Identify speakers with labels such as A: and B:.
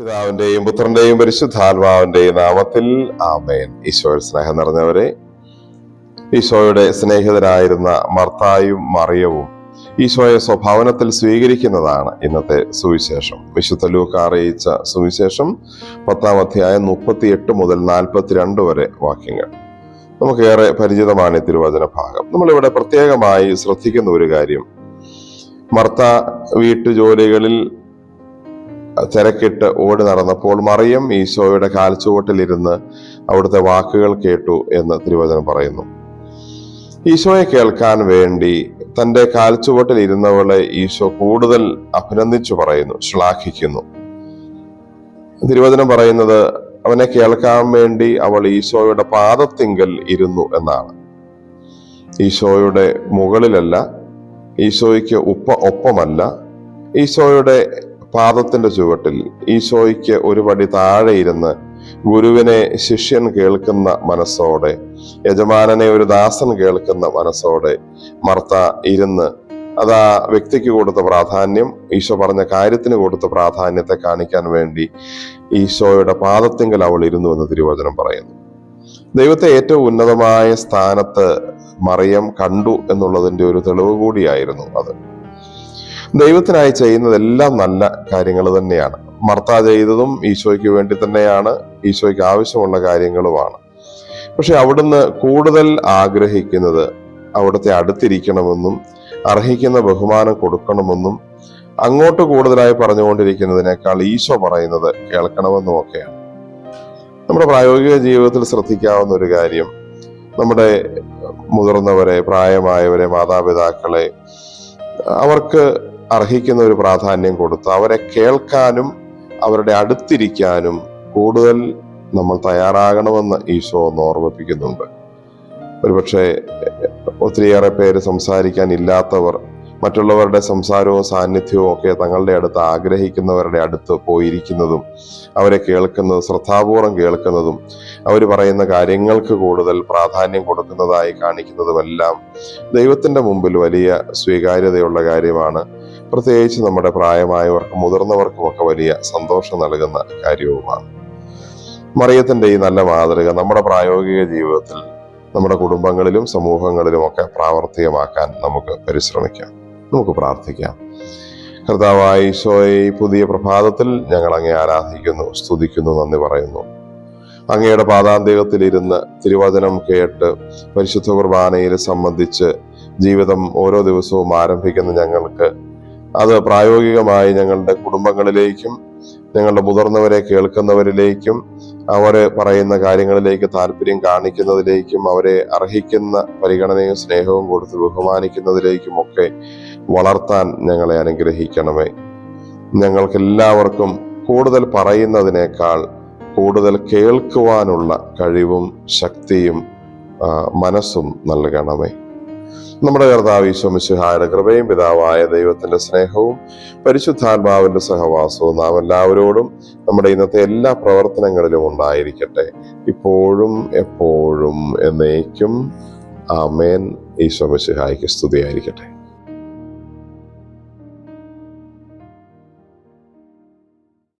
A: പിതാവിന്റെയും പുത്രന്റെയും പരിശുദ്ധാത്മാവിന്റെയും നാമത്തിൽ ആമേൻ. ഈശോയുടെ സ്നേഹം നിറഞ്ഞവരെ ഈശോയുടെ സ്നേഹിതരായിരുന്ന മർത്തായും മറിയവും ഈശോയെ സ്വഭാവനത്തിൽ സ്വീകരിക്കുന്നതാണ് ഇന്നത്തെ സുവിശേഷം. വിശുദ്ധ ലൂക്ക അറിയിച്ച സുവിശേഷം പത്താം അധ്യായം മുപ്പത്തിയെട്ട് മുതൽ നാൽപ്പത്തിരണ്ട് വരെ വാക്യങ്ങൾ. നമുക്കേറെ പരിചിതമാണ് ഈ തിരുവചന ഭാഗം നമ്മളിവിടെ പ്രത്യേകമായി ശ്രദ്ധിക്കുന്ന ഒരു കാര്യം മർത്ത വീട്ടുജോലികളിൽ തിരക്കിട്ട് ഓടി നടന്നപ്പോൾ മറിയം ഈശോയുടെ കാൽച്ചുവട്ടിലിരുന്ന് അവിടുത്തെ വാക്കുകൾ കേട്ടു എന്ന് തിരുവചനം പറയുന്നു. ഈശോയെ കേൾക്കാൻ വേണ്ടി തന്റെ കാൽച്ചുവട്ടിൽ ഇരുന്നവളെ ഈശോ കൂടുതൽ അഭിനന്ദിച്ചു പറയുന്നു ശ്ലാഘിക്കുന്നു. തിരുവചനം പറയുന്നത് അവനെ കേൾക്കാൻ വേണ്ടി അവൾ ഈശോയുടെ പാദത്തിങ്കൽ ഇരുന്നു എന്നാണ്. ഈശോയുടെ മുകളിലല്ല ഈശോയ്ക്ക് ഉപ്പ ഒപ്പമല്ല ഈശോയുടെ പാദത്തിന്റെ ചുവട്ടിൽ ഈശോയ്ക്ക് ഒരു പടി താഴെ ഇരുന്ന് ഗുരുവിനെ ശിഷ്യൻ കേൾക്കുന്ന മനസ്സോടെ യജമാനനെ ഒരു ദാസൻ കേൾക്കുന്ന മനസ്സോടെ മർത്ത ഇരുന്ന് അത് വ്യക്തിക്ക് കൊടുത്ത പ്രാധാന്യം ഈശോ പറഞ്ഞ കാര്യത്തിന് കൊടുത്ത പ്രാധാന്യത്തെ കാണിക്കാൻ വേണ്ടി ഈശോയുടെ പാദത്തിങ്കൽ അവൾ ഇരുന്നു എന്ന് തിരുവചനം പറയുന്നു. ദൈവത്തെ ഏറ്റവും ഉന്നതമായ സ്ഥാനത്ത് മറിയം കണ്ടു എന്നുള്ളതിന്റെ ഒരു തെളിവ് കൂടിയായിരുന്നു അത്. ദൈവത്തിനായി ചെയ്യുന്നതെല്ലാം നല്ല കാര്യങ്ങൾ തന്നെയാണ്. മർത്ത ചെയ്തതും ഈശോയ്ക്ക് വേണ്ടി തന്നെയാണ് ഈശോയ്ക്ക് ആവശ്യമുള്ള കാര്യങ്ങളുമാണ്. പക്ഷെ അവിടുന്ന് കൂടുതൽ ആഗ്രഹിക്കുന്നത് അവിടുത്തെ അടുത്തിരിക്കണമെന്നും അർഹിക്കുന്ന ബഹുമാനം കൊടുക്കണമെന്നും അങ്ങോട്ട് കൂടുതലായി പറഞ്ഞുകൊണ്ടിരിക്കുന്നതിനേക്കാൾ ഈശോ പറയുന്നത് കേൾക്കണമെന്നും ഒക്കെയാണ് നമ്മുടെ പ്രായോഗിക ജീവിതത്തിൽ ശ്രദ്ധിക്കാവുന്ന ഒരു കാര്യം നമ്മുടെ മുതിർന്നവരെ പ്രായമായവരെ മാതാപിതാക്കളെ അവർക്ക് അർഹിക്കുന്ന ഒരു പ്രാധാന്യം കൊടുത്ത് അവരെ കേൾക്കാനും അവരുടെ അടുത്തിരിക്കാനും കൂടുതൽ നമ്മൾ തയ്യാറാകണമെന്ന് ഈശോ ഒന്ന് ഓർമ്മിപ്പിക്കുന്നുണ്ട്. ഒരുപക്ഷെ ഒത്തിരിയേറെ പേര് സംസാരിക്കാൻ ഇല്ലാത്തവർ മറ്റുള്ളവരുടെ സംസാരവും സാന്നിധ്യവും ഒക്കെ തങ്ങളുടെ അടുത്ത് ആഗ്രഹിക്കുന്നവരുടെ അടുത്ത് പോയിരിക്കുന്നതും അവരെ കേൾക്കുന്നതും ശ്രദ്ധാപൂർവം കേൾക്കുന്നതും അവർ പറയുന്ന കാര്യങ്ങൾക്ക് കൂടുതൽ പ്രാധാന്യം കൊടുക്കുന്നതായി കാണിക്കുന്നതുമെല്ലാം ദൈവത്തിന്റെ മുമ്പിൽ വലിയ സ്വീകാര്യതയുള്ള കാര്യമാണ്. പ്രത്യേകിച്ച് നമ്മുടെ പ്രായമായവർക്കും മുതിർന്നവർക്കും ഒക്കെ വലിയ സന്തോഷം നൽകുന്ന കാര്യവുമാണ്. മറിയത്തിന്റെ ഈ നല്ല മാതൃക നമ്മുടെ പ്രായോഗിക ജീവിതത്തിൽ നമ്മുടെ കുടുംബങ്ങളിലും സമൂഹങ്ങളിലും ഒക്കെ പ്രാവർത്തികമാക്കാൻ നമുക്ക് പരിശ്രമിക്കാം. നമുക്ക് പ്രാർത്ഥിക്കാം. കർത്താവായ ഈശോയെ ഈ പുതിയ പ്രഭാതത്തിൽ ഞങ്ങൾ അങ്ങേ ആരാധിക്കുന്നു സ്തുതിക്കുന്നു നന്ദി പറയുന്നു. അങ്ങയുടെ പാതാന്തികത്തിലിരുന്ന് തിരുവചനം കേട്ട് പരിശുദ്ധ കുർബാനയിൽ സംബന്ധിച്ച് ജീവിതം ഓരോ ദിവസവും ആരംഭിക്കുന്ന ഞങ്ങൾക്ക് അത് പ്രായോഗികമായി ഞങ്ങളുടെ കുടുംബങ്ങളിലേക്കും ഞങ്ങളുടെ മുതിർന്നവരെ കേൾക്കുന്നവരിലേക്കും അവരെ പറയുന്ന കാര്യങ്ങളിലേക്ക് താല്പര്യം കാണിക്കുന്നതിലേക്കും അവരെ അർഹിക്കുന്ന പരിഗണനയും സ്നേഹവും കൊടുത്ത് ബഹുമാനിക്കുന്നതിലേക്കും ഒക്കെ വളർത്താൻ ഞങ്ങളെ അനുഗ്രഹിക്കണമേ. ഞങ്ങൾക്ക് എല്ലാവർക്കും കൂടുതൽ പറയുന്നതിനേക്കാൾ കൂടുതൽ കേൾക്കുവാനുള്ള കഴിവും ശക്തിയും മനസ്സും നൽകണമേ. നമ്മുടെ കർത്താവ് ഈശോമിശുഹായുടെ കൃപയും പിതാവായ ദൈവത്തിന്റെ സ്നേഹവും പരിശുദ്ധാത്മാവിന്റെ സഹവാസവും നാം എല്ലാവരോടും നമ്മുടെ ഇന്നത്തെ എല്ലാ പ്രവർത്തനങ്ങളിലും ഉണ്ടായിരിക്കട്ടെ. ഇപ്പോഴും എപ്പോഴും എന്നേക്കും ആമേൻ. ഈശോമിശിഹായ്ക്ക് സ്തുതിയായിരിക്കട്ടെ.